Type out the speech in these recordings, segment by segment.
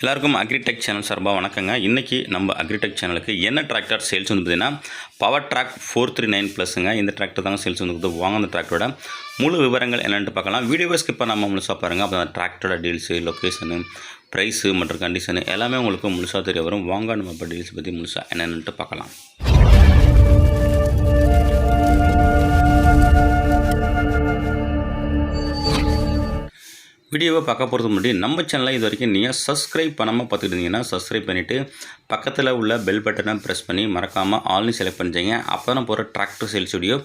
எல்லாருக்கும் agritech channel சார்பாக வணக்கங்க. இன்றைக்கி நம்ம அக்ரிடெக் சேனலுக்கு என்ன டிராக்டர் சேல்ஸ் வந்து பார்த்தீங்கன்னா power trac four three nine ப்ளஸ்ஸுங்க இந்த டிராக்டர் தாங்க சேல்ஸ் வந்து வாங்க அந்த டிராக்டரோட முழு விவரங்கள் என்னென்னு பார்க்கலாம். வீடியோவை ஸ்கிப் பண்ணாமல் முழுசாக பாருங்கள் அப்போ அந்த டிராக்டரோட டீல்ஸு லொக்கேஷனு ப்ரைஸு மற்றும் கண்டிஷனு எல்லாமே உங்களுக்கு முழுசாக தெரிய வரும். வாங்க நம்ம இப்போ டீல்ஸ் பற்றி முழுசாக என்னென்னுட்டு பார்க்கலாம். வீடியோவை பார்க்க போகிறது முன்னாடி நம்ம சேனலை இது வரைக்கும் நீங்கள் சப்ஸ்கிரைப் பண்ணாமல் பார்த்துக்கிட்டீங்கன்னா இருந்தீங்கன்னா சப்ஸ்கிரைப் பண்ணிவிட்டு பக்கத்தில் உள்ள பெல் பட்டனை ப்ரெஸ் பண்ணி மறக்காமல் ஆல்னு செலக்ட் பண்ணிச்சிங்க அப்போ தான் போகிற டிராக்டர் சேல்ஸ் வீடியோ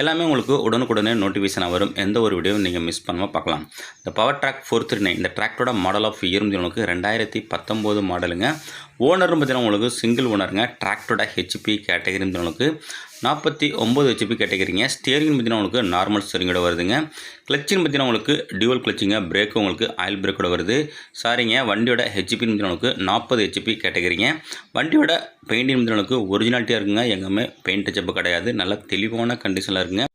எல்லாமே உங்களுக்கு உடனுக்குடனே நோட்டிஃபிகேஷனாக வரும். எந்த ஒரு வீடியோவும் நீங்கள் மிஸ் பண்ணாமல் பார்க்கலாம். இந்த power track four three nine இந்த டிராக்டரோட மாடல் ஆஃப் இயர் உங்களுக்கு ரெண்டாயிரத்தி பத்தொம்போது மாடலுங்க ஓனரும் பார்த்தீங்கன்னா உங்களுக்கு சிங்கிள் ஓனருங்க டிராக்டரோட ஹெச்பி கேட்டகரி உங்களுக்கு நாற்பத்தி ஒம்பது ஹெச்பி கேட்டகரிங்க ஸ்டியரிங் பார்த்தீங்கன்னா உங்களுக்கு நார்மல் ஸ்டியரிங்கோட வருதுங்க. கிளச்சின்னு பார்த்தீங்கன்னா உங்களுக்கு டியூவல் கிளச்சிங்க பிரேக்கு உங்களுக்கு ஆயில் பிரேக்கோட வருது. சாரிங்க வண்டியோட ஹெச்பின்னு பார்த்தீங்கன்னா உங்களுக்கு நாற்பது ஹெச்பி கேட்டகரிங்க வண்டியோட பெயிண்டிங் பார்த்தீங்கன்னா ஒரிஜினாலிட்டியாக இருக்குங்க. எங்கேயுமே பெயிண்ட் டச்சப்பு கிடையாது. நல்ல தெளிவான கண்டிஷனில் இருக்குங்க.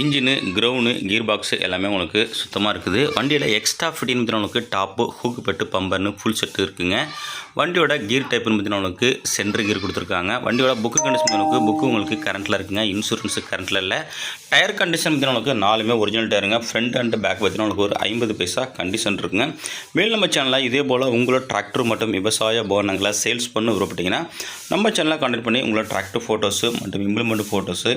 இன்ஜினு க்ரௌனு கீர் பாக்ஸு எல்லாமே உங்களுக்கு சுத்தமாக இருக்குது. வண்டியில் எக்ஸ்ட்ரா ஃபிட்டிங் பற்றின உங்களுக்கு டாப்பு ஹூக்கு பெட்டு பம்பர்னு ஃபுல் செட்டு இருக்குங்க. வண்டியோட கீர் டைப்புன்னு பற்றின உங்களுக்கு சென்ட்ரு கீர் கொடுத்துருக்காங்க. வண்டியோட புக்கு கண்டிஷன் உங்களுக்கு புக்கு உங்களுக்கு கரண்ட்டில் இருக்குங்க. இன்சூரன்ஸு கரண்ட்டில் இல்லை. டயர் கண்டிஷன் பற்றின உங்களுக்கு நாலுமே ஒரிஜினல் டயருங்க ஃப்ரண்ட் அண்ட் பேக் பற்றின உங்களுக்கு ஒரு ஐம்பது பைசா கண்டிஷன் இருக்குங்க. மேல் நம்ம சேனலில் இதே போல் உங்களோட டிராக்டர் மற்றும் விவசாய போனங்களை சேல்ஸ் பண்ண விருப்பப்பட்டீங்கன்னா நம்ம சேனலில் கான்டெக்ட் பண்ணி உங்களோட டிராக்டர் ஃபோட்டோஸு மற்றும் இம்ப்ளிமெண்ட் ஃபோட்டோஸு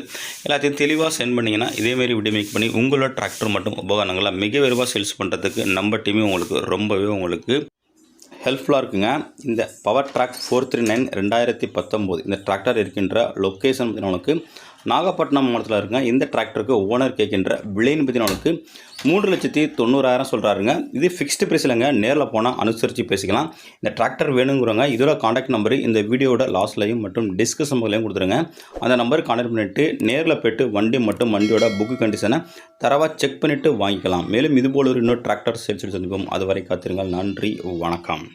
எல்லாத்தையும் தெளிவாக சென்ட் பண்ணிங்கன்னா இதேமாரி வீடியோ மேக் பண்ணி உங்களோட டிராக்டர் மட்டும் உபகரணங்களை மிக விரைவாக சேல்ஸ் பண்ணுறதுக்கு நம்ம டீமே உங்களுக்கு ரொம்பவே உங்களுக்கு ஹெல்ப்ஃபுல்லாக இருக்குங்க. இந்த power track four three nine ரெண்டாயிரத்தி பத்தொம்போது இந்த டிராக்டர் இருக்கின்ற லொக்கேஷன் உங்களுக்கு நாகப்பட்டினம் மாவட்டத்தில் இருக்க இந்த டிராக்டருக்கு ஓனர் கேட்கின்ற விலைன்னு பார்த்தீங்கன்னா உங்களுக்கு மூன்று லட்சத்தி தொண்ணூறாயிரம் சொல்கிறாருங்க இது ஃபிக்ஸ்டு ப்ரைஸ் இல்லைங்க. நேரில் போனால் அனுசரித்து பேசிக்கலாம். இந்த டிராக்டர் வேணுங்கிறவங்க இதோட காண்டாக்ட் நம்பரு இந்த வீடியோட லாஸ்ட்லையும் மற்றும் டிஸ்கஷன் பகுதியிலையும் கொடுத்துருங்க. அந்த நம்பருக்கு காண்டாக்ட் பண்ணிவிட்டு நேரில் போய்ட்டு வண்டி மற்றும் வண்டியோட புக்கு கண்டிஷனை தரவாக செக் பண்ணிவிட்டு வாங்கிக்கலாம். மேலும் இதுபோல் ஒரு இன்னொரு டிராக்டர் சேல்ஸ் சந்திப்போம் அதுவரை காத்திருங்கள். நன்றி. வணக்கம்.